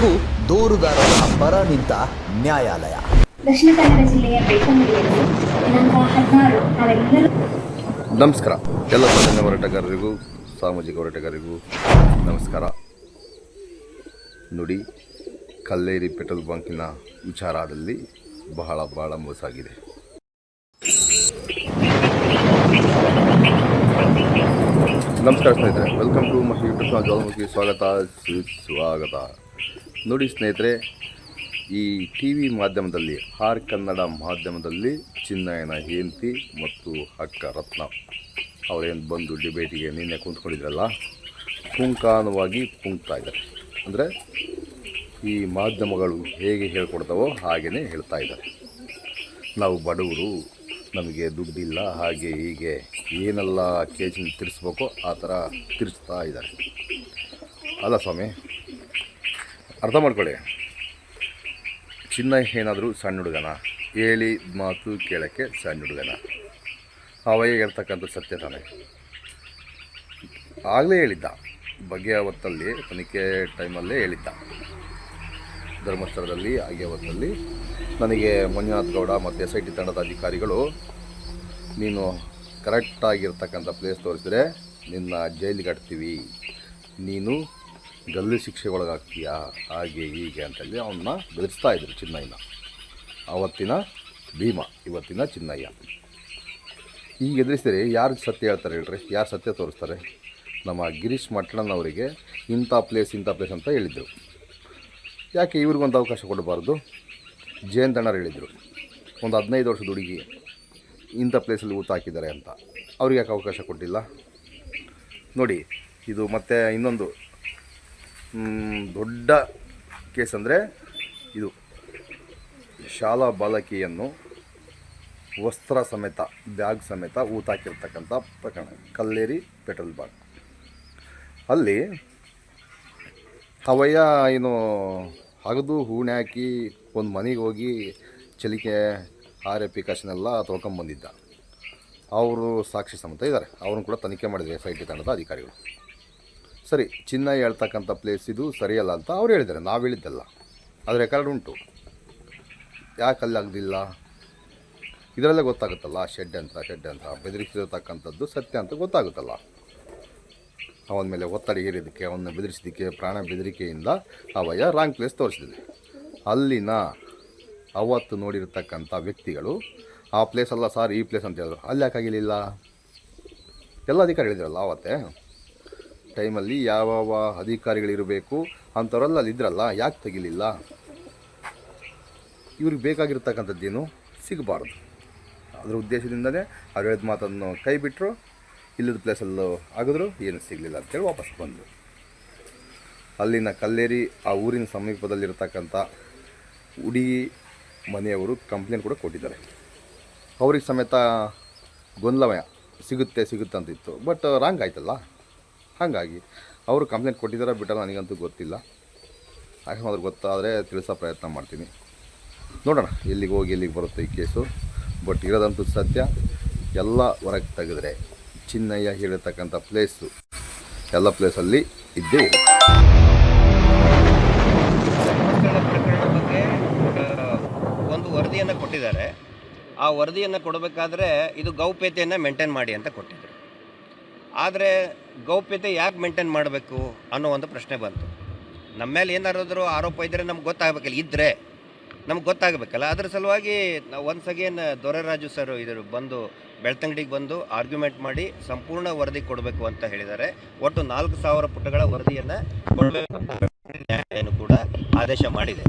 ಕೊನೆಗೂ ದೂರುದಾರರ ಪರ ನಿಂತ ನ್ಯಾಯಾಲಯ. ದಕ್ಷಿಣ ಕನ್ನಡ ಜಿಲ್ಲೆಯ ಬೆಳ್ತಂಗಡಿಯಲ್ಲಿ ದಿನಾಂಕ ಹದಿನಾರು ನಾವೆಲ್ಲರೂ ನಮಸ್ಕಾರ. ಎಲ್ಲ ಸಾಮಾನ್ಯ ಹೋರಾಟಗಾರರಿಗೂ ಸಾಮಾಜಿಕ ಹೋರಾಟಗಾರರಿಗೂ ನಮಸ್ಕಾರ. ನುಡಿ ಕಲ್ಲೇರಿ ಪೆಟ್ರೋಲ್ ಬಂಕಿನ ವಿಚಾರದಲ್ಲಿ ಬಹಳ ಬಹಳ ಮೋಸಾಗಿದೆ. ನಮಸ್ಕಾರ ಸ್ನೇಹಿತರೆ. Welcome to my YouTube channel Jwalamukhi ಸ್ವಾಗತ. ಸುಸ್ವಾಗತ ನೋಡಿ ಸ್ನೇಹಿತರೆ, ಈ ಟಿ ವಿ ಮಾಧ್ಯಮದಲ್ಲಿ ಹಾರ್ ಕನ್ನಡ ಮಾಧ್ಯಮದಲ್ಲಿ ಚಿನ್ನಯನ ಹೇಂತಿ ಮತ್ತು ಅಕ್ಕ ರತ್ನ ಅವರೇನು ಬಂದು ಡಿಬೇಟಿಗೆ ನಿನ್ನೆ ಕುಂತ್ಕೊಂಡಿದ್ರಲ್ಲ ಪುಂಕಾನವಾಗಿ ಪುಂಕ್ತಾ ಇದ್ದಾರೆ. ಅಂದರೆ, ಈ ಮಾಧ್ಯಮಗಳು ಹೇಗೆ ಹೇಳ್ಕೊಡ್ತಾವೋ ಹಾಗೆಯೇ ಹೇಳ್ತಾ ಇದ್ದಾರೆ. ನಾವು ಬಡವರು, ನಮಗೆ ದುಡ್ಡಿಲ್ಲ, ಹಾಗೆ ಹೀಗೆ ಏನೆಲ್ಲ ಕೇಜಿನ ತಿರ್ಸ್ಬೇಕೋ ಆ ಥರ ತಿರ್ಸ್ತಾ ಇದ್ದಾರೆ. ಅಲ್ಲ ಸ್ವಾಮಿ ಅರ್ಥ ಮಾಡ್ಕೊಳ್ಳಿ. ಚಿನ್ನ ಏನಾದರೂ ಸಣ್ಣ ಹುಡುಗನ, ಹೇಳಿ ಮಾತು ಕೇಳೋಕ್ಕೆ ಸಣ್ಣ ಹುಡುಗನ. ಅವಯ್ಯ ಹೇಳ್ತಕ್ಕಂಥ ಸತ್ಯ ತಾನೆ. ಆಗಲೇ ಹೇಳಿದ್ದ. ಬಗೆಯ ಹೊತ್ತಲ್ಲಿ ತನಿಖೆ ಟೈಮಲ್ಲೇ ಹೇಳಿದ್ದ. ಧರ್ಮಸ್ಥಳದಲ್ಲಿ, ಹಾಗೆ ಹೊತ್ತಲ್ಲಿ ನನಗೆ ಮಂಜುನಾಥ್ ಗೌಡ ಮತ್ತು ಎಸ್ ಐ ಟಿ ತಂಡದ ಅಧಿಕಾರಿಗಳು, ನೀನು ಕರೆಕ್ಟಾಗಿರ್ತಕ್ಕಂಥ ಪ್ಲೇಸ್ ತೋರಿಸಿದ್ರೆ ನಿನ್ನ ಜೈಲಿಗೆ ಹಾಕ್ತೀವಿ ನೀನು ಗಲ್ಲು ಶಿಕ್ಷೆ ಒಳಗಾಗ್ತೀಯಾ ಹಾಗೆ ಹೀಗೆ ಅಂತೇಳಿ ಅವನ್ನ ಬೆದರಿಸ್ತಾ ಇದ್ರು ಚಿನ್ನಯ್ಯನ. ಆವತ್ತಿನ ಭೀಮ, ಇವತ್ತಿನ ಚಿನ್ನಯ್ಯ. ಈಗ ಎದುರಿಸಿದರೆ ಯಾರು ಸತ್ಯ ಹೇಳ್ತಾರೆ ಹೇಳ್ರಿ? ಯಾರು ಸತ್ಯ ತೋರಿಸ್ತಾರೆ? ನಮ್ಮ ಗಿರೀಶ್ ಮಟ್ಟಣ್ಣನವರಿಗೆ ಇಂಥ ಪ್ಲೇಸ್ ಇಂಥ ಪ್ಲೇಸ್ ಅಂತ ಹೇಳಿದರು. ಯಾಕೆ ಇವ್ರಿಗೊಂದು ಅವಕಾಶ ಕೊಡಬಾರ್ದು? ಜಯಂತಣ್ಣರು ಹೇಳಿದರು, ಒಂದು ಹದಿನೈದು ವರ್ಷದ ಹುಡುಗಿ ಇಂಥ ಪ್ಲೇಸಲ್ಲಿ ಊತ ಹಾಕಿದ್ದಾರೆ ಅಂತ. ಅವ್ರಿಗೆ ಯಾಕೆ ಅವಕಾಶ ಕೊಟ್ಟಿಲ್ಲ? ನೋಡಿ, ಇದು ಮತ್ತೆ ಇನ್ನೊಂದು ದೊಡ್ಡ ಕೇಸ್ ಅಂದರೆ ಇದು. ಶಾಲಾ ಬಾಲಕಿಯನ್ನು ವಸ್ತ್ರ ಸಮೇತ, ಬ್ಯಾಗ್ ಸಮೇತ ಊತಾಕಿರ್ತಕ್ಕಂಥ ಪ್ರಕರಣ. ಕಲ್ಲೇರಿ ಪೆಟ್ರೋಲ್ ಬಾಗ್ ಅಲ್ಲಿ ಅವಯ್ಯ ಏನು ಅಗದು ಹೂಣೆ ಹಾಕಿ ಒಂದು ಮನೆಗೆ ಹೋಗಿ ಚಲಿಕೆ, ಆರ್ ಎ ಕಾಶನೆಲ್ಲ ತೊಳ್ಕೊಂಬಂದಿದ್ದ ಅವರು ಸಾಕ್ಷಿ ಸಮೇತ ಇದ್ದಾರೆ ಅವ್ರನ್ನ ಕೂಡ ತನಿಖೆ ಮಾಡಿದ್ರು ಎಫ್ ಐ ಟಿ ತಂಡದ ಅಧಿಕಾರಿಗಳು. ಸರಿ, ಚಿನ್ನ ಹೇಳ್ತಕ್ಕಂಥ ಪ್ಲೇಸ್ ಇದು ಸರಿಯಲ್ಲ ಅಂತ ಅವ್ರು ಹೇಳಿದ್ದಾರೆ. ನಾವು ಹೇಳಿದ್ದಲ್ಲ. ಅದು ರೆಕಾರ್ಡ್ ಉಂಟು. ಯಾಕೆ ಅಲ್ಲಿ ಆಗಲಿಲ್ಲ ಇದರಲ್ಲೇ ಗೊತ್ತಾಗುತ್ತಲ್ಲ ಶೆಡ್ ಅಂತ ಶೆಡ್ ಅಂತ. ಬೆದರಿಸಿರತಕ್ಕಂಥದ್ದು ಸತ್ಯ ಅಂತ ಗೊತ್ತಾಗುತ್ತಲ್ಲ. ಅವನ ಮೇಲೆ ಒತ್ತಡ ಹೇರಿದ್ದಕ್ಕೆ ಅವನ್ನ ಬೆದರಿಸಿದ್ದಕ್ಕೆ, ಪ್ರಾಣ ಬೆದರಿಕೆಯಿಂದ ಅವಯ್ಯ ರಾಂಗ್ ಪ್ಲೇಸ್ ತೋರಿಸಿದೆ. ಅಲ್ಲಿನ ಅವತ್ತು ನೋಡಿರ್ತಕ್ಕಂಥ ವ್ಯಕ್ತಿಗಳು, ಆ ಪ್ಲೇಸ್ ಅಲ್ಲ ಸರ್ ಈ ಪ್ಲೇಸ್ ಅಂತ ಹೇಳಿದ್ರು. ಅಲ್ಲಿ ಯಾಕಾಗಿರಲಿಲ್ಲ ಎಲ್ಲ ಅಧಿಕಾರಿ ಹೇಳಿದ್ರಲ್ಲ ಅವತ್ತೇ. ಟೈಮಲ್ಲಿ ಯಾವ ಯಾವ ಅಧಿಕಾರಿಗಳಿರಬೇಕು ಅಂಥವರೆಲ್ಲ ಅಲ್ಲಿ ಇದ್ರಲ್ಲ, ಯಾಕೆ ತೆಗಿಲಿಲ್ಲ? ಇವ್ರಿಗೆ ಬೇಕಾಗಿರ್ತಕ್ಕಂಥದ್ದೇನು ಸಿಗಬಾರ್ದು. ಅದರ ಉದ್ದೇಶದಿಂದಲೇ ಅವ್ರು ಹೇಳಿದ ಮಾತನ್ನು ಕೈ ಬಿಟ್ಟರು ಇಲ್ಲದ ಪ್ಲೇಸಲ್ಲೂ ಆಗಿದ್ರು ಏನು ಸಿಗಲಿಲ್ಲ ಅಂತೇಳಿ ವಾಪಸ್ ಬಂದರು. ಅಲ್ಲಿನ ಕಲ್ಲೇರಿ, ಆ ಊರಿನ ಸಮೀಪದಲ್ಲಿರ್ತಕ್ಕಂಥ ಹುಡುಗಿ ಮನೆಯವರು ಕಂಪ್ಲೇಂಟ್ ಕೂಡ ಕೊಟ್ಟಿದ್ದಾರೆ. ಅವ್ರಿಗೆ ಸಮೇತ ಗೊಂದಲಮಯ, ಸಿಗುತ್ತೆ ಸಿಗುತ್ತೆ ಅಂತಿತ್ತು ಬಟ್ ರಾಂಗ್ ಆಯ್ತಲ್ಲ? ಹಾಗಾಗಿ ಅವರು ಕಂಪ್ಲೇಂಟ್ ಕೊಟ್ಟಿದ್ದಾರೆ ಬಿಟ್ಟಲ್ಲ ನನಗಂತೂ ಗೊತ್ತಿಲ್ಲ. ಅಕಸ್ಮಾತ್ ಗೊತ್ತಾದರೆ ತಿಳಿಸೋ ಪ್ರಯತ್ನ ಮಾಡ್ತೀನಿ. ನೋಡೋಣ, ಎಲ್ಲಿಗೆ ಹೋಗಿ ಎಲ್ಲಿಗೆ ಬರುತ್ತೆ ಈ ಕೇಸು. ಬಟ್ ಇರೋದಂತೂ ಸತ್ಯ. ಎಲ್ಲ ಹೊರಗೆ ತೆಗೆದ್ರೆ ಚಿನ್ನಯ್ಯ ಹೇಳಿರ್ತಕ್ಕಂಥ ಪ್ಲೇಸು ಎಲ್ಲ ಪ್ಲೇಸಲ್ಲಿ ಇದ್ದೇ. ಇದೆ ಬಗ್ಗೆ ಒಂದು ವರದಿಯನ್ನು ಕೊಟ್ಟಿದ್ದಾರೆ. ಆ ವರದಿಯನ್ನು ಕೊಡಬೇಕಾದ್ರೆ ಇದು ಗೌಪ್ಯತೆಯನ್ನು ಮೇಂಟೈನ್ ಮಾಡಿ ಅಂತ ಕೊಟ್ಟಿದ್ದರು ಆದರೆ ಗೌಪ್ಯತೆ ಯಾಕೆ ಮೇಂಟೈನ್ ಮಾಡಬೇಕು ಅನ್ನೋ ಒಂದು ಪ್ರಶ್ನೆ ಬಂತು. ನಮ್ಮ ಮೇಲೆ ಏನಾರಾದರೂ ಆರೋಪ ಇದ್ದರೆ ನಮ್ಗೆ ಗೊತ್ತಾಗಬೇಕಲ್ಲ ಇದ್ದರೆ ನಮ್ಗೆ ಗೊತ್ತಾಗಬೇಕಲ್ಲ. ಅದ್ರ ಸಲುವಾಗಿ ನಾವು ಒನ್ಸ್ ಅಗೇನ್ ದೊರೆರಾಜು ಸರ್ ಇದರು ಬಂದು ಬೆಳ್ತಂಗಡಿಗೆ ಬಂದು ಆರ್ಗ್ಯುಮೆಂಟ್ ಮಾಡಿ ಸಂಪೂರ್ಣ ವರದಿ ಕೊಡಬೇಕು ಅಂತ ಹೇಳಿದ್ದಾರೆ. ಒಟ್ಟು ನಾಲ್ಕು ಸಾವಿರ ಪುಟಗಳ ವರದಿಯನ್ನು ಕೊಡಬೇಕು ಕೂಡ ಆದೇಶ ಮಾಡಿದೆ.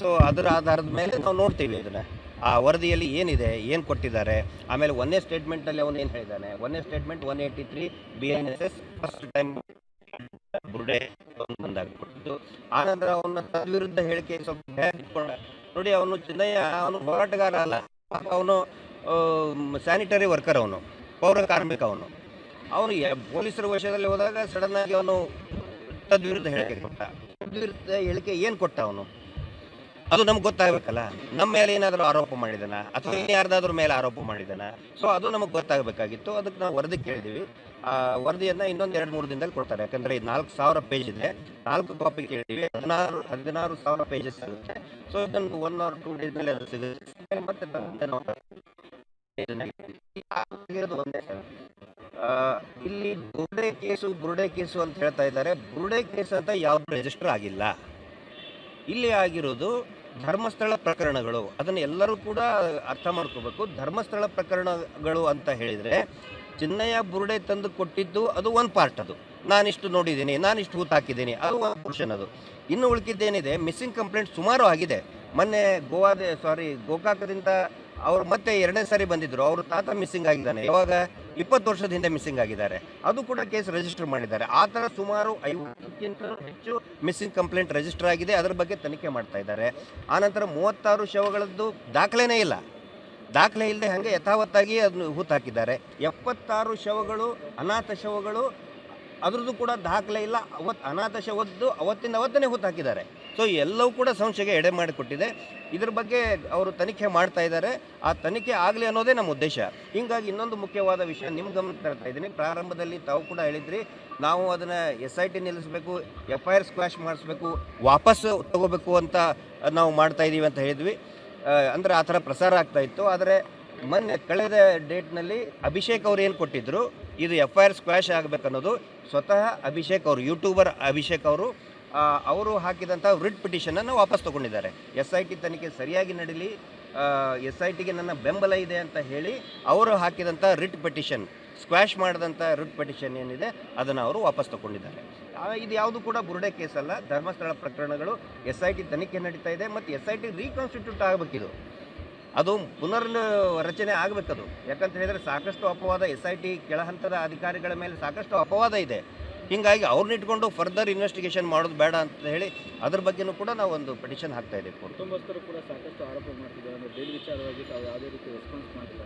ಸೊ ಅದರ ಆಧಾರದ ಮೇಲೆ ನಾವು ನೋಡ್ತೀವಿ ಇದನ್ನು. ಆ ವರದಿಯಲ್ಲಿ ಏನಿದೆ, ಏನು ಕೊಟ್ಟಿದ್ದಾರೆ, ಆಮೇಲೆ ಒಂದೇ ಸ್ಟೇಟ್ಮೆಂಟಲ್ಲಿ ಅವನು ಏನು ಹೇಳಿದ್ದಾನೆ? ಒಂದೇ statement one eighty three B N S S first time ಬುರ್ಡೆ ಬಂದಾಗ ಕೊಟ್ಟಿದ್ದು. ಆನಂತರ ಅವನ ತದ್ವಿರುದ್ಧ ಹೇಳಿಕೆ ಸ್ವಲ್ಪ ನೋಡಿ, ಅವನು ಚಿನ್ನಯ್ಯ, ಅವನು ಹೋರಾಟಗಾರ ಅಲ್ಲ. ಅವನು ಸ್ಯಾನಿಟರಿ ವರ್ಕರ್ ಅವನು, ಪೌರ ಕಾರ್ಮಿಕ ಅವನು. ಅವನು ಪೊಲೀಸರ ವಶದಲ್ಲಿ ಹೋದಾಗ ಸಡನ್ ಆಗಿ ಅವನು ತದ್ವಿರುದ್ಧ ಹೇಳಿಕೆ ಕೊಟ್ಟ. ತದ್ವಿರುದ್ಧ ಹೇಳಿಕೆ ಏನು ಕೊಟ್ಟ ಅವನು? ಅದು ನಮ್ಗೆ ಗೊತ್ತಾಗಬೇಕಲ್ಲ. ನಮ್ಮ ಮೇಲೆ ಏನಾದರೂ ಆರೋಪ ಮಾಡಿದನ? ಅಥವಾ ಯಾರ್ದಾದ್ರ ಮೇಲೆ ಆರೋಪ ಮಾಡಿದನ? ಸೊ ಅದು ನಮಗೆ ಗೊತ್ತಾಗಬೇಕಾಗಿತ್ತು. ಅದಕ್ಕೆ ನಾವು ವರದಿ ಕೇಳಿದ್ದೀವಿ ಆ, ವರದಿಯನ್ನು ಇನ್ನೊಂದು ಎರಡು ಮೂರು ದಿನದಲ್ಲಿ ಕೊಡ್ತಾರೆ. ಯಾಕಂದರೆ ಇದು ನಾಲ್ಕು ಸಾವಿರ ಪೇಜ್ ಇದೆ. ನಾಲ್ಕು ಕಾಪಿ ಕೇಳಿದ್ದೀವಿ ಹದಿನಾರು ಹದಿನಾರು ಸಾವಿರ ಪೇಜಸ್ ಆಗುತ್ತೆ. ಸೊ ಇದನ್ನು ಒನ್ ಆರ್ ಟೂ ಡೇಸ್ ಮೇಲೆ ಅದು ಸಿಗುತ್ತೆ. ಮತ್ತೆ ಒಂದೇ ಇಲ್ಲಿ ಬುರುಡೆ ಕೇಸು ಬುರುಡೆ ಕೇಸು ಅಂತ ಹೇಳ್ತಾ ಇದ್ದಾರೆ. ಬುರುಡೆ ಕೇಸ್ ಅಂತ ಯಾವ್ದು ರಿಜಿಸ್ಟರ್ ಆಗಿಲ್ಲ. ಇಲ್ಲಿ ಆಗಿರೋದು ಧರ್ಮಸ್ಥಳ ಪ್ರಕರಣಗಳು, ಅದನ್ನು ಎಲ್ಲರೂ ಕೂಡ ಅರ್ಥ ಮಾಡ್ಕೋಬೇಕು. ಧರ್ಮಸ್ಥಳ ಪ್ರಕರಣಗಳು ಅಂತ ಹೇಳಿದರೆ, ಚಿನ್ನಯ್ಯ ಬುರುಡೆ ತಂದು ಕೊಟ್ಟಿದ್ದು ಅದು ಒಂದು ಪಾರ್ಟ್ ಅದು. ನಾನಿಷ್ಟು ನೋಡಿದ್ದೀನಿ, ನಾನಿಷ್ಟು ಹೂತು ಹಾಕಿದ್ದೀನಿ, ಅದು ಒಂದು ಪೋರ್ಷನ್ ಅದು. ಇನ್ನು ಉಳ್ಕಿದ್ದೇನಿದೆ ಮಿಸ್ಸಿಂಗ್ ಕಂಪ್ಲೇಂಟ್ ಸುಮಾರು ಆಗಿದೆ. ಮೊನ್ನೆ ಗೋವಾದ ಸಾರಿ ಗೋಕಾಕದಿಂದ ಅವ್ರು ಮತ್ತೆ ಎರಡನೇ ಸಾರಿ ಬಂದಿದ್ದರು ಅವರು ತಾತ ಮಿಸ್ಸಿಂಗ್ ಆಗಿದ್ದಾನೆ. ಯಾವಾಗ? ಇಪ್ಪತ್ತು ವರ್ಷದ ಹಿಂದೆ ಮಿಸ್ಸಿಂಗ್ ಆಗಿದ್ದಾರೆ. ಅದು ಕೂಡ ಕೇಸ್ ರಿಜಿಸ್ಟರ್ ಮಾಡಿದ್ದಾರೆ. ಆ ಥರ ಸುಮಾರು ಐವತ್ತಕ್ಕಿಂತ ಹೆಚ್ಚು ಮಿಸ್ಸಿಂಗ್ ಕಂಪ್ಲೇಂಟ್ ರಿಜಿಸ್ಟರ್ ಆಗಿದೆ. ಅದರ ಬಗ್ಗೆ ತನಿಖೆ ಮಾಡ್ತಾ ಇದ್ದಾರೆ. ಆನಂತರ ಮೂವತ್ತಾರು ಶವಗಳದ್ದು ದಾಖಲೆನೇ ಇಲ್ಲ. ದಾಖಲೆ ಇಲ್ಲದೆ ಹಾಗೆ ಯಥಾವತ್ತಾಗಿ ಅದನ್ನು ಹಾಕಿದ್ದಾರೆ. ಎಪ್ಪತ್ತಾರು ಶವಗಳು, ಅನಾಥ ಶವಗಳು ಅದ್ರದ್ದು ಕೂಡ ದಾಖಲೆ ಇಲ್ಲ. ಅವತ್ತು ಅನಾಥಶ ಒದ್ದು ಅವತ್ತಿಂದ ಅವತ್ತನೇ ಹೊತ್ತು ಹಾಕಿದ್ದಾರೆ. ಸೊ ಎಲ್ಲವೂ ಕೂಡ ಸಂಶಯಕ್ಕೆ ಎಡೆ ಮಾಡಿಕೊಟ್ಟಿದೆ. ಇದ್ರ ಬಗ್ಗೆ ಅವರು ತನಿಖೆ ಮಾಡ್ತಾ ಇದ್ದಾರೆ. ಆ ತನಿಖೆ ಆಗಲಿ ಅನ್ನೋದೇ ನಮ್ಮ ಉದ್ದೇಶ. ಹಿಂಗಾಗಿ ಇನ್ನೊಂದು ಮುಖ್ಯವಾದ ವಿಷಯ ನಿಮ್ಮ ಗಮನಕ್ಕೆ ತರ್ತಾ ಇದ್ದೀನಿ. ಪ್ರಾರಂಭದಲ್ಲಿ ತಾವು ಕೂಡ ಹೇಳಿದ್ರಿ, ನಾವು ಅದನ್ನು ಎಸ್ ಐ ಟಿ ನಿಲ್ಲಿಸಬೇಕು ಎಫ್ ಐ ಆರ್ ಸ್ಕ್ವಾಶ್ ಮಾಡಿಸ್ಬೇಕು, ವಾಪಸ್ ತಗೋಬೇಕು ಅಂತ ನಾವು ಮಾಡ್ತಾ ಇದ್ದೀವಿ ಅಂತ ಹೇಳಿದ್ವಿ. ಅಂದರೆ ಆ ಥರ ಪ್ರಸಾರ ಆಗ್ತಾ ಇತ್ತು. ಆದರೆ ಮೊನ್ನೆ ಕಳೆದ ಡೇಟ್ನಲ್ಲಿ ಅಭಿಷೇಕ್ ಅವ್ರು ಏನು ಕೊಟ್ಟಿದ್ರು, ಇದು ಎಫ್ ಐ ಆರ್ ಸ್ಕ್ವಾಶ್ ಆಗಬೇಕನ್ನೋದು. ಸ್ವತಃ ಅಭಿಷೇಕ್ ಅವರು, ಯೂಟ್ಯೂಬರ್ ಅಭಿಷೇಕ್ ಅವರು ಅವರು ಹಾಕಿದಂಥ ರಿಟ್ ಪಿಟಿಷನನ್ನು ವಾಪಸ್ ತಗೊಂಡಿದ್ದಾರೆ. ಎಸ್ ಐ ಟಿ ತನಿಖೆ ಸರಿಯಾಗಿ ನಡೀಲಿ ಎಸ್ ಐ ಟಿಗೆ ನನ್ನ ಬೆಂಬಲ ಇದೆ ಅಂತ ಹೇಳಿ ಅವರು ಹಾಕಿದಂಥ ರಿಟ್ ಪಿಟಿಷನ್ ಸ್ಕ್ವಾಶ್ ಮಾಡಿದಂಥ ರಿಟ್ ಪಿಟಿಷನ್ ಏನಿದೆ, ಅದನ್ನು ಅವರು ವಾಪಸ್ ತಗೊಂಡಿದ್ದಾರೆ. ಇದು ಯಾವುದು ಕೂಡ ಬುರುಡೆ ಅಲ್ಲ ಧರ್ಮಸ್ಥಳ ಪ್ರಕರಣಗಳು ಎಸ್ ಐ ಟಿ ತನಿಖೆ ನಡೀತಾ ಇದೆ, ಮತ್ತು ಎಸ್ ಐ ಟಿ ರೀಕಾನ್ಸ್ಟಿಟ್ಯೂಟ್ ಆಗಬೇಕಿದು. ಅದು ಪುನರ್ ರಚನೆ ಆಗಬೇಕದು. ಯಾಕಂತ ಹೇಳಿದರೆ ಸಾಕಷ್ಟು ಅಪವಾದ ಎಸ್ ಐ ಟಿ ಕೆಳಹಂತದ ಅಧಿಕಾರಿಗಳ ಮೇಲೆ ಸಾಕಷ್ಟು ಅಪವಾದ ಇದೆ. ಹೀಗಾಗಿ ಅವ್ರನ್ನ ಇಟ್ಕೊಂಡು ಫರ್ದರ್ ಇನ್ವೆಸ್ಟಿಗೇಷನ್ ಮಾಡೋದು ಬೇಡ ಅಂತ ಹೇಳಿ ಅದ್ರ ಬಗ್ಗೆನೂ ಕೂಡ ನಾವು ಒಂದು ಪಿಟಿಷನ್ ಹಾಕ್ತಾ ಇದ್ದೀವಿ ಕುಟುಂಬಸ್ಥರು ಕೂಡ ಸಾಕಷ್ಟು ಆರೋಪ ಮಾಡ್ತಿದ್ದಾರೆ. ಅಂದರೆ ಬೇಲ್ ವಿಚಾರವಾಗಿ ತಾವು ಯಾವುದೇ ರೀತಿ ರೆಸ್ಪಾನ್ಸ್ ಮಾಡಿಲ್ಲ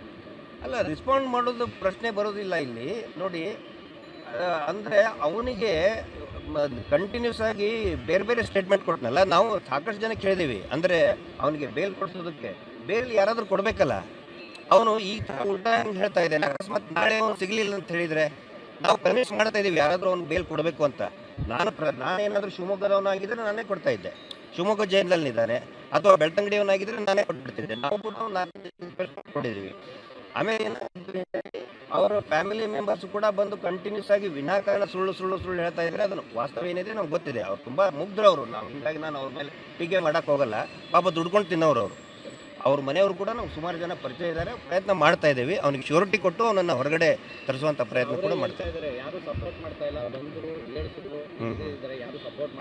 ಅಲ್ಲ ರೆಸ್ಪಾಂಡ್ ಮಾಡೋದು ಪ್ರಶ್ನೆ ಬರೋದಿಲ್ಲ ಇಲ್ಲಿ. ನೋಡಿ ಅಂದರೆ ಅಂದ್ರೆ ಅವನಿಗೆ ಕಂಟಿನ್ಯೂಸ್ ಆಗಿ ಬೇರೆ ಬೇರೆ ಸ್ಟೇಟ್ಮೆಂಟ್ ಕೊಟ್ಟನಲ್ಲ ನಾವು ಸಾಕಷ್ಟು ಜನ ಕೇಳಿದೀವಿ. ಅಂದರೆ ಅವನಿಗೆ ಬೇಲ್ ಕೊಡಿಸೋದಕ್ಕೆ. ಬೇಲ್ ಯಾರಾದರೂ ಕೊಡಬೇಕಲ್ಲ? ಅವನು ಈ ಥರ ಉಲ್ಟಾ ಹೇಳ್ತಾ ಇದ್ದಾನೆ, ಅಕಸ್ಮಾತ್ ನಾಳೆ ಅವನು ಸಿಗಲಿಲ್ಲ ಅಂತ ಹೇಳಿದ್ರೆ ನಾವು ಕನ್ವಿನ್ಸ್ ಮಾಡ್ತಾ ಇದ್ದೀವಿ ಯಾರಾದರೂ ಅವ್ನು ಬೇಲ್ ಕೊಡಬೇಕು ಅಂತ. ನಾನು ಪ್ರ ನಾನೇನಾದರೂ ಶಿವಮೊಗ್ಗದವನಾಗಿದ್ದರೆ ನಾನೇ ಕೊಡ್ತಾ ಇದ್ದೆ. ಶಿವಮೊಗ್ಗ ಜೈಲಿನಲ್ಲಿದ್ದಾನೆ, ಅಥವಾ ಬೆಳ್ತಂಗಡಿಯವನಾಗಿದ್ದರೆ ನಾನೇ ಕೊಟ್ಬಿಡ್ತಿದ್ದೆ. ನಾವು ಕೂಡ ಕೊಟ್ಟಿದ್ದೀವಿ. ಆಮೇಲೆ ಅವರ ಫ್ಯಾಮಿಲಿ ಮೆಂಬರ್ಸ್ ಕೂಡ ಬಂದು ಕಂಟಿನ್ಯೂಸ್ ಆಗಿ ವಿನಾಕಾರಣ ಸುಳ್ಳು ಸುಳ್ಳು ಸುಳ್ಳು ಹೇಳ್ತಾ ಇದ್ರೆ ಅದನ್ನು ವಾಸ್ತವ ಏನಿದೆ ನಮ್ಗೆ ಗೊತ್ತಿದೆ. ಅವ್ರು ತುಂಬ ಮುಗ್ಧರವರು ನಾವು ಹಿಂಗಾಗಿ ನಾನು ಅವ್ರ ಮೇಲೆ ಟೀಕೆ ಮಾಡೋಕ್ಕೋಗಲ್ಲ ಹೋಗಲ್ಲ. ಪಾಪ ದುಡ್ಕೊಂಡು ತಿನ್ನೋರು ಅವರು. ಅವ್ರ ಮನೆಯವರು ಕೂಡ ನಾವು ಸುಮಾರು ಜನ ಪರಿಚಯ ಇದ್ದಾರೆ. ಪ್ರಯತ್ನ ಮಾಡ್ತಾ ಇದ್ದೀವಿ. ಅವನಿಗೆ ಶ್ಯೂರಿಟಿ ಕೊಟ್ಟು ಅವನನ್ನು ಹೊರಗಡೆ ತರಿಸುವಂಥ ಪ್ರಯತ್ನ ಕೂಡ ಮಾಡ್ತಾ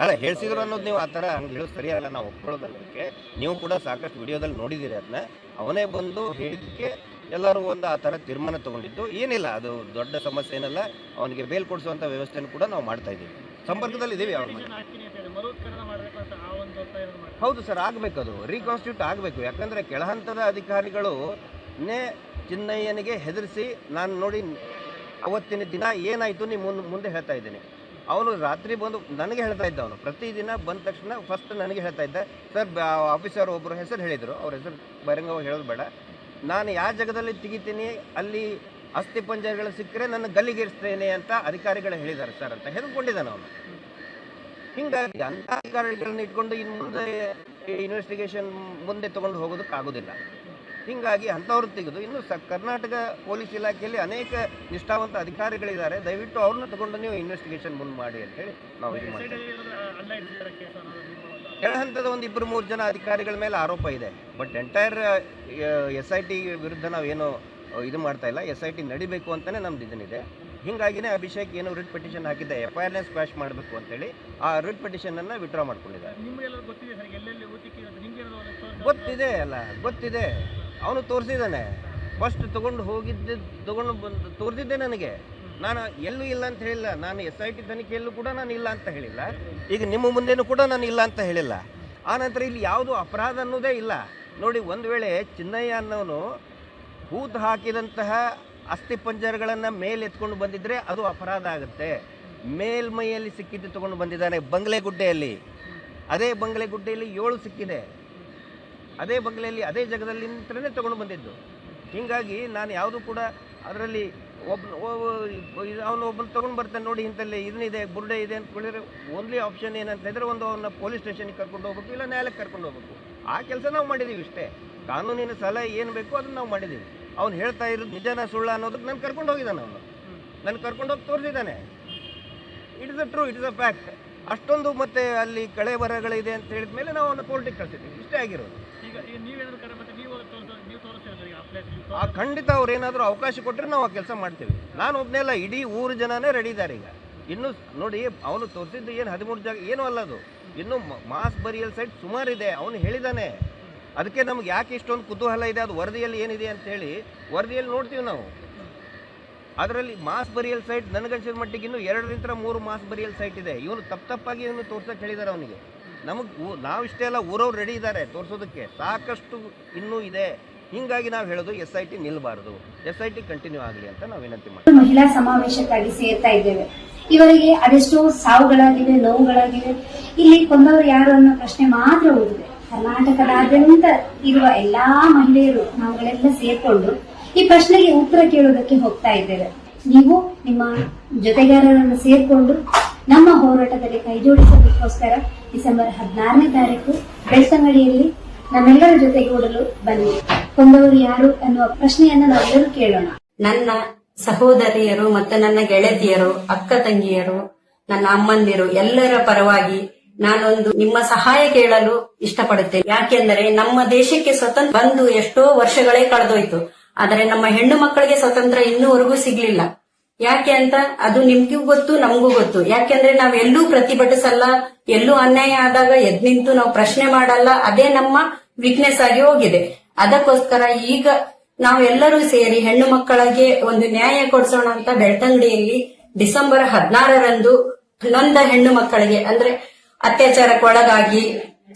ಅಲ್ಲ ಹೇಳ್ಸಿದ್ರು ಅನ್ನೋದು ನೀವು ಆ ಥರ ಹಂಗೆ ಹೇಳೋದು ಸರಿಯಲ್ಲ ನಾವು ಒಪ್ಕೊಳ್ಳೋದಕ್ಕೆ ನೀವು ಕೂಡ ಸಾಕಷ್ಟು ವಿಡಿಯೋದಲ್ಲಿ ನೋಡಿದ್ದೀರಿ ಅದನ್ನ ಅವನೇ ಬಂದು ಹೇಳಿದ್ದಕ್ಕೆ ಎಲ್ಲರೂ ಒಂದು ಆ ಥರ ತೀರ್ಮಾನ ತಗೊಂಡಿದ್ದು. ಏನಿಲ್ಲ ಅದು ದೊಡ್ಡ ಸಮಸ್ಯೆ ಏನಲ್ಲ. ಅವನಿಗೆ ಬೇಲ್ ಕೊಡಿಸುವಂಥ ವ್ಯವಸ್ಥೆಯನ್ನು ಕೂಡ ನಾವು ಮಾಡ್ತಾ ಇದ್ದೀವಿ. ಸಂಪರ್ಕದಲ್ಲಿ ಇದ್ದೀವಿ ಅವ್ರ ಹೌದು ಸರ್ ಆಗಬೇಕು ಅದು ರೀಕಾನ್ಸ್ಟಿಟ್ಯೂಟ್ ಆಗಬೇಕು. ಯಾಕಂದರೆ ಕೆಳಹಂತದ ಅಧಿಕಾರಿಗಳು ನೇ ಚಿನ್ನಯ್ಯನಿಗೆ ಹೆದರಿಸಿ ನಾನು ನೋಡಿ ಅವತ್ತಿನ ದಿನ ಏನಾಯಿತು ನೀವು ಮುಂದೆ ಮುಂದೆ ಹೇಳ್ತಾ ಇದ್ದೀನಿ. ಅವನು ರಾತ್ರಿ ಬಂದು ನನಗೆ ಹೇಳ್ತಾ ಇದ್ದ ಅವನು. ಪ್ರತಿದಿನ ಬಂದ ತಕ್ಷಣ ಫಸ್ಟ್ ನನಗೆ ಹೇಳ್ತಾ ಇದ್ದ. ಸರ್ ಆಫೀಸರ್ ಒಬ್ಬರು ಹೆಸರು ಹೇಳಿದರು. ಅವ್ರ ಹೆಸರು ಬಹಿರಂಗವಾಗಿ ಹೇಳೋದು ಬೇಡ. ನಾನು ಯಾವ ಜಾಗದಲ್ಲಿ ತೆಗಿತೀನಿ, ಅಲ್ಲಿ ಅಸ್ಥಿ ಪಂಜರಗಳು ಸಿಕ್ಕರೆ ನನ್ನ ಗಲ್ಲಿಗೇರಿಸ್ತೇನೆ ಅಂತ ಅಧಿಕಾರಿಗಳು ಹೇಳಿದ್ದಾರೆ ಸರ್ ಅಂತ ಹೆದರ್ಕೊಂಡಿದ್ದಾನೆ ಅವನು. ಹಿಂಗಾಗಿ ಅಂಥ ಅಧಿಕಾರಿಗಳನ್ನ ಇಟ್ಕೊಂಡು ಇನ್ನು ಮುಂದೆ ಇನ್ವೆಸ್ಟಿಗೇಷನ್ ಮುಂದೆ ತಗೊಂಡು ಹೋಗೋದಕ್ಕಾಗೋದಿಲ್ಲ ಹಿಂಗಾಗಿ ಅಂಥವ್ರು ತೆಗೆದು ಇನ್ನು ಸ ಕರ್ನಾಟಕ ಪೊಲೀಸ್ ಇಲಾಖೆಯಲ್ಲಿ ಅನೇಕ ನಿಷ್ಠಾವಂತ ಅಧಿಕಾರಿಗಳಿದ್ದಾರೆ. ದಯವಿಟ್ಟು ಅವ್ರನ್ನ ತಗೊಂಡು ನೀವು ಇನ್ವೆಸ್ಟಿಗೇಷನ್ ಮುಂದೆ ಮಾಡಿ ಅಂತ ಹೇಳಿ ನಾವು ಇದು ಮಾಡ್ತೀವಿ. ಕೆಳಹಂತದ ಒಂದು ಇಬ್ಬರು ಮೂರು ಜನ ಅಧಿಕಾರಿಗಳ ಮೇಲೆ ಆರೋಪ ಇದೆ. But entire S I T ವಿರುದ್ಧ ನಾವೇನು ಇದು ಮಾಡ್ತಾ ಇಲ್ಲ. ಎಸ್ ಐ ಟಿ ನಡಿಬೇಕು ಅಂತಲೇ ನಮ್ದು ಇದನ್ನಿದೆ ಹಿಂಗಾಗಿನೇ ಅಭಿಷೇಕ್ ಏನು ರಿಟ್ ಪಿಟಿಷನ್ ಹಾಕಿದ್ದೆ ಎಫ್ ಐ ಆರ್ನೇ ಸ್ಕ್ವಾಶ್ ಮಾಡಬೇಕು ಅಂತೇಳಿ ಆ ರಿಟ್ ಪಿಟಿಷನನ್ನು ವಿಡ್ರಾ ಮಾಡ್ಕೊಂಡಿದ್ದಾರೆ. ಗೊತ್ತಿದೆ ಅಲ್ಲ ಗೊತ್ತಿದೆ ಅವನು ತೋರಿಸಿದ್ದಾನೆ. ಫಸ್ಟ್ ತಗೊಂಡು ಹೋಗಿದ್ದ ತಗೊಂಡು ಬಂದು ತೋರಿಸಿದ್ದೆ ನನಗೆ. ನಾನು ಎಲ್ಲೂ ಇಲ್ಲ ಅಂತ ಹೇಳಿಲ್ಲ. ನಾನು ಎಸ್ ಐ ಟಿ ತನಿಖೆಯಲ್ಲೂ ಕೂಡ ನಾನು ಇಲ್ಲ ಅಂತ ಹೇಳಿಲ್ಲ. ಈಗ ನಿಮ್ಮ ಮುಂದೆನೂ ಕೂಡ ನಾನು ಇಲ್ಲ ಅಂತ ಹೇಳಿಲ್ಲ. ಆನಂತರ ಇಲ್ಲಿ ಯಾವುದು ಅಪರಾಧ ಅನ್ನೋದೇ ಇಲ್ಲ. ನೋಡಿ ಒಂದು ವೇಳೆ ಚಿನ್ನಯ್ಯ ಅನ್ನೋನು ಹೂತು ಹಾಕಿದಂತಹ ಅಸ್ಥಿ ಪಂಜರಗಳನ್ನು ಮೇಲೆ ಎತ್ಕೊಂಡು ಬಂದಿದ್ರೆ ಅದು ಅಪರಾಧ ಆಗುತ್ತೆ. ಮೇಲ್ಮೈಯಲ್ಲಿ ಸಿಕ್ಕಿದ್ದು ತಗೊಂಡು ಬಂದಿದ್ದಾನೆ ಬಂಗ್ಲೆಗುಡ್ಡೆಯಲ್ಲಿ. ಅದೇ ಬಂಗ್ಲೆಗುಡ್ಡೆಯಲ್ಲಿ ಏಳು ಸಿಕ್ಕಿದೆ. ಅದೇ ಬಂಗ್ಲೆಯಲ್ಲಿ ಅದೇ ಜಾಗದಲ್ಲಿ ನಿಂತರೇ ತಗೊಂಡು ಬಂದಿದ್ದು. ಹೀಗಾಗಿ ನಾನು ಯಾವುದು ಕೂಡ ಅದರಲ್ಲಿ ಒಬ್ಬ ಅವನು ಒಬ್ಬನ ತಗೊಂಡು ಬರ್ತಾನೆ ನೋಡಿ ಇಂಥಲ್ಲಿ ಇದನ್ನಿದೆ, ಬುರುಡೆ ಇದೆ ಅಂತ ಹೇಳಿದ್ರೆ ಓನ್ಲಿ ಆಪ್ಷನ್ ಏನಂತ ಹೇಳಿದ್ರೆ ಒಂದು ಅವನ್ನ ಪೊಲೀಸ್ ಸ್ಟೇಷನ್ಗೆ ಕರ್ಕೊಂಡು ಹೋಗ್ಬೇಕು, ಇಲ್ಲ ನ್ಯಾಯಾಲಯಕ್ಕೆ ಕರ್ಕೊಂಡು ಹೋಗ್ಬೇಕು. ಆ ಕೆಲಸ ನಾವು ಮಾಡಿದ್ದೀವಿ ಇಷ್ಟೇ. ಕಾನೂನಿನ ಸಲಹೆ ಏನು ಬೇಕೋ ಅದನ್ನು ನಾವು ಮಾಡಿದ್ದೀವಿ ಅವ್ನು ಹೇಳ್ತಾ ಇರೋದು ನಿಜನ ಸುಳ್ಳ ಅನ್ನೋದಕ್ಕೆ ನಾನು ಕರ್ಕೊಂಡು ಹೋಗಿದ್ದಾನೆ ಅವನು. ನಾನು ಕರ್ಕೊಂಡು ಹೋಗಿ ತೋರಿಸಿದ್ದಾನೆ. It is a true it is a fact ಅಷ್ಟೊಂದು ಮತ್ತೆ ಅಲ್ಲಿ ಕಳೆ ಬರಗಳಿದೆ ಅಂತ ಹೇಳಿದ ಮೇಲೆ ನಾವು ಅವನ್ನ ಕೋರ್ಟಿಗೆ ಕಳಿಸಿದ್ದೀವಿ. ಇಷ್ಟೇ ಆಗಿರೋದು. ಆ ಖಂಡಿತ ಅವ್ರು ಏನಾದರೂ ಅವಕಾಶ ಕೊಟ್ಟರೆ ನಾವು ಆ ಕೆಲಸ ಮಾಡ್ತೀವಿ. ನಾನು ಒಬ್ಬನೇ ಅಲ್ಲ ಇಡೀ ಊರು ಜನನೇ ರೆಡಿ ಇದ್ದಾರೆ ಈಗ. ಇನ್ನು ನೋಡಿ ಅವನು ತೋರಿಸಿದ್ದು ಏನು ಹದಿಮೂರು ಜಾಗ ಏನೂ ಅಲ್ಲ ಅದು. ಇನ್ನು ಮಾಸ್ ಬರಿಯಲ್ ಸೈಟ್ ಸುಮಾರಿದೆ ಅವನು ಹೇಳಿದ್ದಾನೆ ಅದಕ್ಕೆ ನಮ್ಗೆ ಯಾಕೆ ಇಷ್ಟೊಂದು ಕುತೂಹಲ ಇದೆ? ಅದು ವರದಿಯಲ್ಲಿ ಏನಿದೆ ಅಂತ ಹೇಳಿ ವರದಿಯಲ್ಲಿ ನೋಡ್ತೀವಿ ನಾವು. ಅದರಲ್ಲಿ ಮಾಸ್ ಬರಿಯಲ್ ಸೈಟ್ ನನಗನ್ಸಿದ ಮಟ್ಟಿಗೆ ಇನ್ನೂ ಎರಡರಿಂದ ಮೂರು ಮಾಸ್ ಬರಿಯಲ್ ಸೈಟ್ ಇದೆ. ಇವನು ತಪ್ಪು ತಪ್ಪಾಗಿ ಇವನು ತೋರ್ಸಕ್ಕೆ ಹೇಳಿದ್ದಾರೆ ಅವನಿಗೆ. ನಮಗೆ ನಾವು ಅಲ್ಲ, ಊರವ್ರು ರೆಡಿ ಇದ್ದಾರೆ ತೋರಿಸೋದಕ್ಕೆ. ಸಾಕಷ್ಟು ಇನ್ನೂ ಇದೆ. ಹಿಂಗಾಗಿ ನಾವು ಹೇಳೋದು ಎಸ್ ಐ ಟಿ ನಿಲ್ಲಬಾರದು ಎಸ್ ಐ ಟಿ ಕಂಟಿನ್ಯೂ ಆಗಲಿ ಅಂತ ನಾವು ವಿನಂತಿ ಮಾಡ್ತೀವಿ. ಮಹಿಳಾ ಸಮಾವೇಶಕ್ಕಾಗಿ ಸೇರ್ತಾ ಇದ್ದೇವೆ. ಇವರಿಗೆ ಅದೆಷ್ಟೋ ಸಾವುಗಳಾಗಿವೆ, ನೋವುಗಳಾಗಿವೆ. ಇಲ್ಲಿ ಕೊಂದವರು ಯಾರು ಅನ್ನೋ ಪ್ರಶ್ನೆ ಮಾತ್ರ ಉಳಿದಿದೆ. ಕರ್ನಾಟಕದಾದ್ಯಂತ ಇರುವ ಎಲ್ಲಾ ಮಹಿಳೆಯರು ನಾವುಗಳೆಲ್ಲ ಸೇರ್ಕೊಂಡು ಈ ಪ್ರಶ್ನೆಗೆ ಉತ್ತರ ಕೇಳೋದಕ್ಕೆ ಹೋಗ್ತಾ ಇದ್ದೇವೆ. ನೀವು ನಿಮ್ಮ ಜೊತೆಗಾರರನ್ನು ಸೇರ್ಕೊಂಡು ನಮ್ಮ ಹೋರಾಟದಲ್ಲಿ ಕೈಜೋಡಿಸೋದಕ್ಕೋಸ್ಕರ ಡಿಸೆಂಬರ್ ಹದಿನಾರನೇ ತಾರೀಕು ಬೆಳ್ತಂಗಡಿಯಲ್ಲಿ ನಮ್ಮೆಲ್ಲರ ಜೊತೆಗೂಡಲು ಬನ್ನಿ. ಕೊಂದವರು ಯಾರು ಅನ್ನುವ ಪ್ರಶ್ನೆಯನ್ನ ನಾವೆಲ್ಲರೂ ಕೇಳೋಣ. ನನ್ನ ಸಹೋದರಿಯರು ಮತ್ತು ನನ್ನ ಗೆಳತಿಯರು, ಅಕ್ಕ ತಂಗಿಯರು, ನನ್ನ ಅಮ್ಮಂದಿರು ಎಲ್ಲರ ಪರವಾಗಿ ನಾನೊಂದು ನಿಮ್ಮ ಸಹಾಯ ಕೇಳಲು ಇಷ್ಟಪಡುತ್ತೇನೆ. ಯಾಕೆಂದರೆ ನಮ್ಮ ದೇಶಕ್ಕೆ ಸ್ವತಂತ್ರ ಬಂದು ಎಷ್ಟೋ ವರ್ಷಗಳೇ ಕಳೆದೋಯ್ತು. ಆದರೆ ನಮ್ಮ ಹೆಣ್ಣು ಮಕ್ಕಳಿಗೆ ಸ್ವತಂತ್ರ ಇನ್ನೂವರೆಗೂ ಸಿಗ್ಲಿಲ್ಲ. ಯಾಕೆ ಅಂತ ಅದು ನಿಮ್ಗೂ ಗೊತ್ತು, ನಮಗೂ ಗೊತ್ತು. ಯಾಕೆಂದ್ರೆ ನಾವ್ ಎಲ್ಲೂ ಪ್ರತಿಭಟಿಸಲ್ಲ, ಎಲ್ಲೂ ಅನ್ಯಾಯ ಆದಾಗ ಎದ್ ನಿಂತು ನಾವು ಪ್ರಶ್ನೆ ಮಾಡಲ್ಲ. ಅದೇ ನಮ್ಮ ವೀಕ್ನೆಸ್ ಆಗಿ ಹೋಗಿದೆ. ಅದಕ್ಕೋಸ್ಕರ ಈಗ ನಾವೆಲ್ಲರೂ ಸೇರಿ ಹೆಣ್ಣು ಮಕ್ಕಳಿಗೆ ಒಂದು ನ್ಯಾಯ ಕೊಡಿಸೋಣ ಅಂತ ಬೆಳ್ತಂಗಡಿಯಲ್ಲಿ ಡಿಸೆಂಬರ್ ಹದಿನಾರರಂದು ನೊಂದ ಹೆಣ್ಣು ಮಕ್ಕಳಿಗೆ ಅಂದ್ರೆ ಅತ್ಯಾಚಾರಕ್ಕೆ ಒಳಗಾಗಿ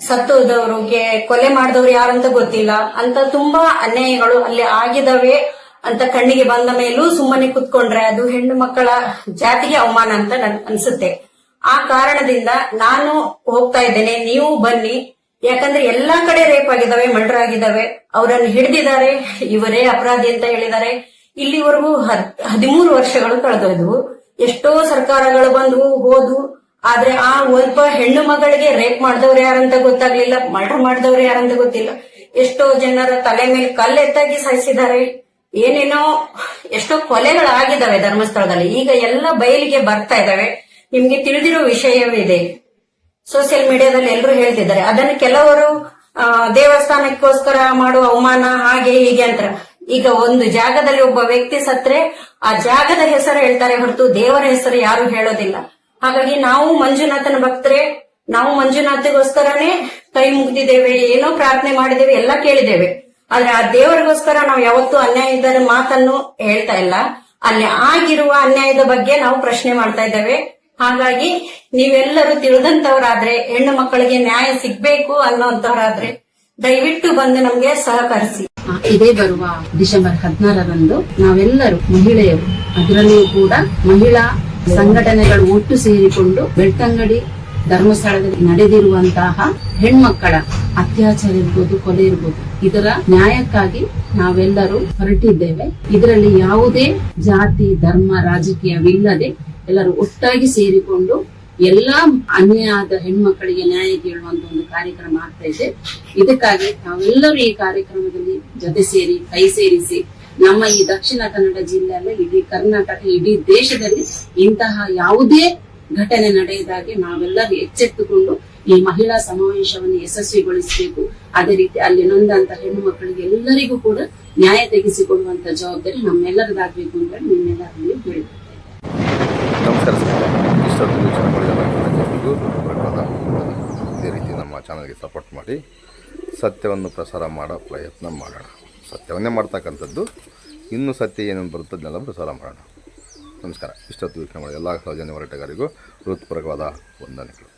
ಸತ್ತೋದವ್ರಿಗೆ ಕೊಲೆ ಮಾಡಿದವ್ರು ಯಾರಂತ ಗೊತ್ತಿಲ್ಲ. ಅಂತ ತುಂಬಾ ಅನ್ಯಾಯಗಳು ಅಲ್ಲಿ ಆಗಿದವೆ ಅಂತ ಕಣ್ಣಿಗೆ ಬಂದ ಮೇಲೂ ಸುಮ್ಮನೆ ಕುತ್ಕೊಂಡ್ರೆ ಅದು ಹೆಣ್ಣು ಮಕ್ಕಳ ಜಾತಿಗೆ ಅವಮಾನ ಅಂತ ನನ್ ಅನ್ಸುತ್ತೆ. ಆ ಕಾರಣದಿಂದ ನಾನು ಹೋಗ್ತಾ ಇದ್ದೇನೆ, ನೀವು ಬನ್ನಿ. ಯಾಕಂದ್ರೆ ಎಲ್ಲಾ ಕಡೆ ರೇಪ್ ಆಗಿದಾವೆ ಮರ್ಡರ್ ಆಗಿದಾವೆ ಅವರನ್ನು ಹಿಡಿದಿದ್ದಾರೆ, ಇವರೇ ಅಪರಾಧಿ ಅಂತ ಹೇಳಿದ್ದಾರೆ. ಇಲ್ಲಿವರೆಗೂ ಹದ್, ಹದಿಮೂರು ವರ್ಷಗಳು ಕಳೆದೋದ್ವು ಎಷ್ಟೋ ಸರ್ಕಾರಗಳು ಬಂದು ಹೋದ್ವು ಆದ್ರೆ ಆ ಒಬ್ಬ ಹೆಣ್ಣು ಮಗಳಿಗೆ ರೇಪ್ ಮಾಡಿದವ್ರು ಯಾರಂತ ಗೊತ್ತಾಗ್ಲಿಲ್ಲ, ಮರ್ಡರ್ ಮಾಡಿದವ್ರು ಯಾರಂತ ಗೊತ್ತಿಲ್ಲ. ಎಷ್ಟೋ ಜನರ ತಲೆ ಮೇಲೆ ಕಲ್ಲೆತ್ತಾಗಿ ಸಾಯಿಸಿದ್ದಾರೆ. ಏನೇನೋ ಎಷ್ಟೋ ಕೊಲೆಗಳಾಗಿದ್ದಾವೆ ಧರ್ಮಸ್ಥಳದಲ್ಲಿ. ಈಗ ಎಲ್ಲ ಬಯಲಿಗೆ ಬರ್ತಾ ಇದಾವೆ ನಿಮ್ಗೆ ತಿಳಿದಿರೋ ವಿಷಯವಿದೆ ಸೋಷಿಯಲ್ ಮೀಡಿಯಾದಲ್ಲಿ ಎಲ್ಲರೂ ಹೇಳ್ತಿದ್ದಾರೆ. ಅದನ್ನ ಕೆಲವರು ದೇವಸ್ಥಾನಕ್ಕೋಸ್ಕರ ಮಾಡುವ ಅವಮಾನ, ಹಾಗೆ ಹೀಗೆ ಅಂತ. ಈಗ ಒಂದು ಜಾಗದಲ್ಲಿ ಒಬ್ಬ ವ್ಯಕ್ತಿ ಸತ್ರೆ ಆ ಜಾಗದ ಹೆಸರು ಹೇಳ್ತಾರೆ ಹೊರತು ದೇವರ ಹೆಸರು ಯಾರು ಹೇಳೋದಿಲ್ಲ. ಹಾಗಾಗಿ ನಾವು ಮಂಜುನಾಥನ ಭಕ್ತರೆ, ನಾವು ಮಂಜುನಾಥಗೋಸ್ಕರನೇ ಕೈ ಮುಗಿದಿದ್ದೇವೆ, ಏನೋ ಪ್ರಾರ್ಥನೆ ಮಾಡಿದ್ದೇವೆ, ಎಲ್ಲ ಕೇಳಿದ್ದೇವೆ. ಆದ್ರೆ ಆ ದೇವರಿಗೋಸ್ಕರ ನಾವು ಯಾವತ್ತೂ ಅನ್ಯಾಯದ ಮಾತನ್ನು ಹೇಳ್ತಾ ಇಲ್ಲ. ಅಲ್ಲಿ ಆಗಿರುವ ಅನ್ಯಾಯದ ಬಗ್ಗೆ ನಾವು ಪ್ರಶ್ನೆ ಮಾಡ್ತಾ ಇದ್ದೇವೆ. ಹಾಗಾಗಿ ನೀವೆಲ್ಲರೂ ತಿಳಿದಂತವರಾದ್ರೆ, ಹೆಣ್ಣು ಮಕ್ಕಳಿಗೆ ನ್ಯಾಯ ಸಿಗ್ಬೇಕು ಅನ್ನೋಂತವರಾದ್ರೆ, ದಯವಿಟ್ಟು ಬಂದು ನಮ್ಗೆ ಸಹಕರಿಸಿ. ಇದೇ ಬರುವ ಡಿಸೆಂಬರ್ ಹದಿನಾರರಂದು ನಾವೆಲ್ಲರೂ ಮಹಿಳೆಯರು, ಅದರಲ್ಲಿಯೂ ಕೂಡ ಮಹಿಳಾ ಸಂಘಟನೆಗಳು ಒಟ್ಟು ಸೇರಿಕೊಂಡು ಬೆಳ್ತಂಗಡಿ ಧರ್ಮಸ್ಥಳದಲ್ಲಿ ನಡೆದಿರುವಂತಹ ಹೆಣ್ಮಕ್ಕಳ ಅತ್ಯಾಚಾರ ಇರ್ಬೋದು, ಕೊಲೆ ಇರ್ಬೋದು, ಇದರ ನ್ಯಾಯಕ್ಕಾಗಿ ನಾವೆಲ್ಲರೂ ಹೊರಟಿದ್ದೇವೆ. ಇದರಲ್ಲಿ ಯಾವುದೇ ಜಾತಿ, ಧರ್ಮ, ರಾಜಕೀಯವಿಲ್ಲದೆ ಎಲ್ಲರೂ ಒಟ್ಟಾಗಿ ಸೇರಿಕೊಂಡು ಎಲ್ಲಾ ಅನ್ಯಾಯ ಆದ ಹೆಣ್ಮಕ್ಕಳಿಗೆ ನ್ಯಾಯ ಕೇಳುವಂತ ಒಂದು ಕಾರ್ಯಕ್ರಮ ಆಗ್ತಾ ಇದೆ. ಇದಕ್ಕಾಗಿ ನಾವೆಲ್ಲರೂ ಈ ಕಾರ್ಯಕ್ರಮದಲ್ಲಿ ಜೊತೆ ಸೇರಿ, ಕೈ ಸೇರಿಸಿ ನಮ್ಮ ಈ ದಕ್ಷಿಣ ಕನ್ನಡ ಜಿಲ್ಲೆಯಲ್ಲ ಇಡೀ ಕರ್ನಾಟಕ, ಇಡೀ ದೇಶದಲ್ಲಿ ಇಂತಹ ಯಾವುದೇ ಘಟನೆ ನಡೆಯದಾಗೆ ನಾವೆಲ್ಲರೂ ಎಚ್ಚೆತ್ತುಕೊಂಡು ಈ ಮಹಿಳಾ ಸಮಾವೇಶವನ್ನು ಯಶಸ್ವಿಗೊಳಿಸಬೇಕು. ಅದೇ ರೀತಿ ಅಲ್ಲಿ ನೊಂದಂತ ಹೆಣ್ಣು ಮಕ್ಕಳಿಗೆ ಎಲ್ಲರಿಗೂ ಕೂಡ ನ್ಯಾಯ ತೆಗೆಸಿಕೊಡುವಂತ ಜವಾಬ್ದಾರಿ ನಮ್ಮೆಲ್ಲರದಾಗಬೇಕು ಅಂತ ನಿನ್ನೆಲ್ಲರಲ್ಲಿ ಹೇಳಿದ್ದೇನೆ ರೀತಿ ನಮ್ಮ ಸಪೋರ್ಟ್ ಮಾಡಿ. ಸತ್ಯವನ್ನು ಪ್ರಸಾರ ಮಾಡೋ ಪ್ರಯತ್ನ ಮಾಡೋಣ. ಸತ್ಯವನ್ನೇ ಮಾಡ್ತಕ್ಕಂಥದ್ದು. ಇನ್ನೂ ಸತ್ಯ ಏನೇನು ಬರುತ್ತೋ ಅದನ್ನೆಲ್ಲ ಪ್ರಸಾರ ಮಾಡೋಣ. ನಮಸ್ಕಾರ. ಇಷ್ಟೊತ್ತು ವೀಕ್ಷಣೆ ಮಾಡಿ ಎಲ್ಲ ಸೌಜನ್ಯ ಹೋರಾಟಗಾರಿಗೂ ಹೃತ್ಪೂರ್ವಕವಾದ ವಂದನೆಗಳು.